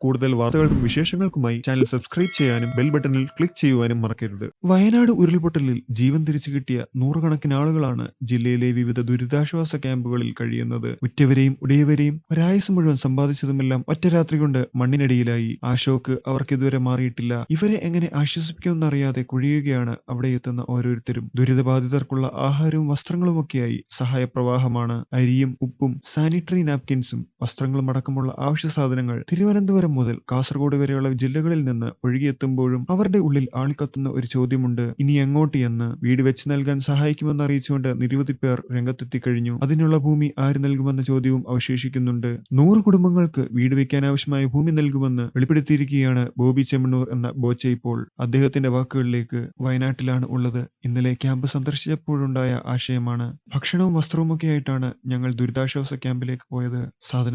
കൂടുതൽ വാർത്തകൾക്കും വിശേഷങ്ങൾക്കുമായി ചാനൽ സബ്സ്ക്രൈബ് ചെയ്യാനും ബെൽ ബട്ടണിൽ ക്ലിക്ക് ചെയ്യുവാനും മറക്കരുത്. വയനാട് ഉരുൾപൊട്ടലിൽ ജീവൻ തിരിച്ചു കിട്ടിയ നൂറുകണക്കിന് ആളുകളാണ് ജില്ലയിലെ വിവിധ ദുരിതാശ്വാസ ക്യാമ്പുകളിൽ കഴിയുന്നത്. ഉറ്റവരെയും ഉടയവരെയും ഒരായുസ് മുഴുവൻ സമ്പാദിച്ചതുമെല്ലാം ഒറ്റ രാത്രി കൊണ്ട് മണ്ണിനടിയിലായി. ആ ഷോക്ക് അവർക്ക് ഇതുവരെ മാറിയിട്ടില്ല. ഇവരെ എങ്ങനെ ആശ്വസിപ്പിക്കുമെന്ന് അറിയാതെ കുഴിയുകയാണ് അവിടെ എത്തുന്ന ഓരോരുത്തരും. ദുരിതബാധിതർക്കുള്ള ആഹാരവും വസ്ത്രങ്ങളുമൊക്കെയായി സഹായപ്രവാഹമാണ്. അരിയും ഉപ്പും സാനിറ്ററി നാപ്കിൻസും വസ്ത്രങ്ങളും അടക്കമുള്ള ആവശ്യ സാധനങ്ങൾ തിരുവനന്തപുരം മുതൽ കാസർഗോഡ് വരെയുള്ള ജില്ലകളിൽ നിന്ന് ഒഴുകിയെത്തുമ്പോഴും അവരുടെ ഉള്ളിൽ ആളിക്കത്തുന്ന ഒരു ചോദ്യമുണ്ട്. ഇനി എങ്ങോട്ട് എന്ന് വീട് വെച്ച് നൽകാൻ സഹായിക്കുമെന്ന് അറിയിച്ചുകൊണ്ട് നിരവധി പേർ രംഗത്തെത്തി കഴിഞ്ഞു. അതിനുള്ള ഭൂമി ആര് നൽകുമെന്ന ചോദ്യവും അവശേഷിക്കുന്നുണ്ട്. നൂറ് കുടുംബങ്ങൾക്ക് വീട് വെക്കാൻ ആവശ്യമായ ഭൂമി നൽകുമെന്ന് വെളിപ്പെടുത്തിയിരിക്കുകയാണ് ബോബി ചെമ്മണ്ണൂർ എന്ന ബോച്ച ഇപ്പോൾ. അദ്ദേഹത്തിന്റെ വാക്കുകളിലേക്ക് വയനാട്ടിലാണ് ഉള്ളത്. ഇന്നലെ ക്യാമ്പ് സന്ദർശിച്ചപ്പോഴുണ്ടായ ആശയമാണ്. ഭക്ഷണവും വസ്ത്രവും ആയിട്ടാണ് ഞങ്ങൾ ദുരിതാശ്വാസ ക്യാമ്പിലേക്ക് പോയത്.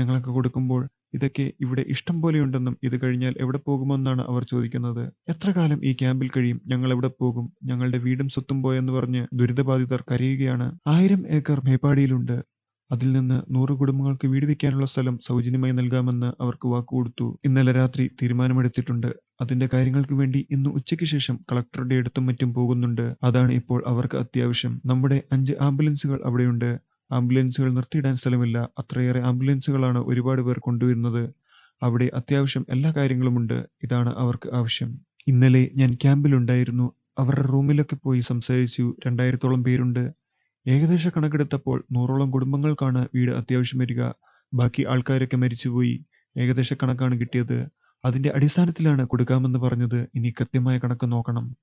സാധനങ്ങളൊക്കെ കൊടുക്കുമ്പോൾ ഇതൊക്കെ ഇവിടെ ഇഷ്ടം പോലെയുണ്ടെന്നും ഇത് കഴിഞ്ഞാൽ എവിടെ പോകുമെന്നാണ് അവർ ചോദിക്കുന്നത്. എത്ര കാലം ഈ ക്യാമ്പിൽ കഴിയും? ഞങ്ങൾ എവിടെ പോകും? ഞങ്ങളുടെ വീടും സ്വത്തും പോയെന്ന് പറഞ്ഞ് ദുരിതബാധിതർ കരയുകയാണ്. ആയിരം ഏക്കർ മേപ്പാടിയിലുണ്ട്. അതിൽ നിന്ന് നൂറ് കുടുംബങ്ങൾക്ക് വീട് വയ്ക്കാനുള്ള സ്ഥലം സൗജന്യമായി നൽകാമെന്ന് അവർക്ക് വാക്കുകൊടുത്തു ഇന്നലെ രാത്രി തീരുമാനമെടുത്തിട്ടുണ്ട്. അതിന്റെ കാര്യങ്ങൾക്ക് വേണ്ടി ഇന്ന് ഉച്ചയ്ക്ക് ശേഷം കളക്ടറുടെ അടുത്തും മറ്റും പോകുന്നുണ്ട്. അതാണ് ഇപ്പോൾ അവർക്ക് അത്യാവശ്യം. നമ്മുടെ അഞ്ച് ആംബുലൻസുകൾ അവിടെയുണ്ട്. ആംബുലൻസുകൾ നിർത്തിയിടാൻ സ്ഥലമില്ല. അത്രയേറെ ആംബുലൻസുകളാണ് ഒരുപാട് പേർ കൊണ്ടുവരുന്നത്. അവിടെ അത്യാവശ്യം എല്ലാ കാര്യങ്ങളുമുണ്ട് ഇതാണ് അവർക്ക് ആവശ്യം. ഇന്നലെ ഞാൻ ക്യാമ്പിലുണ്ടായിരുന്നു. അവരുടെ റൂമിലൊക്കെ പോയി സംസാരിച്ചു. രണ്ടായിരത്തോളം പേരുണ്ട്. ഏകദേശ കണക്കെടുത്തപ്പോൾ നൂറോളം കുടുംബങ്ങൾക്കാണ് വീട് അത്യാവശ്യം വരിക. ബാക്കി ആൾക്കാരൊക്കെ മരിച്ചുപോയി. ഏകദേശ കണക്കാണ് കിട്ടിയത്. അതിന്റെ അടിസ്ഥാനത്തിലാണ് കൊടുക്കാമെന്ന് പറഞ്ഞത്. ഇനി കൃത്യമായ കണക്ക് നോക്കണം.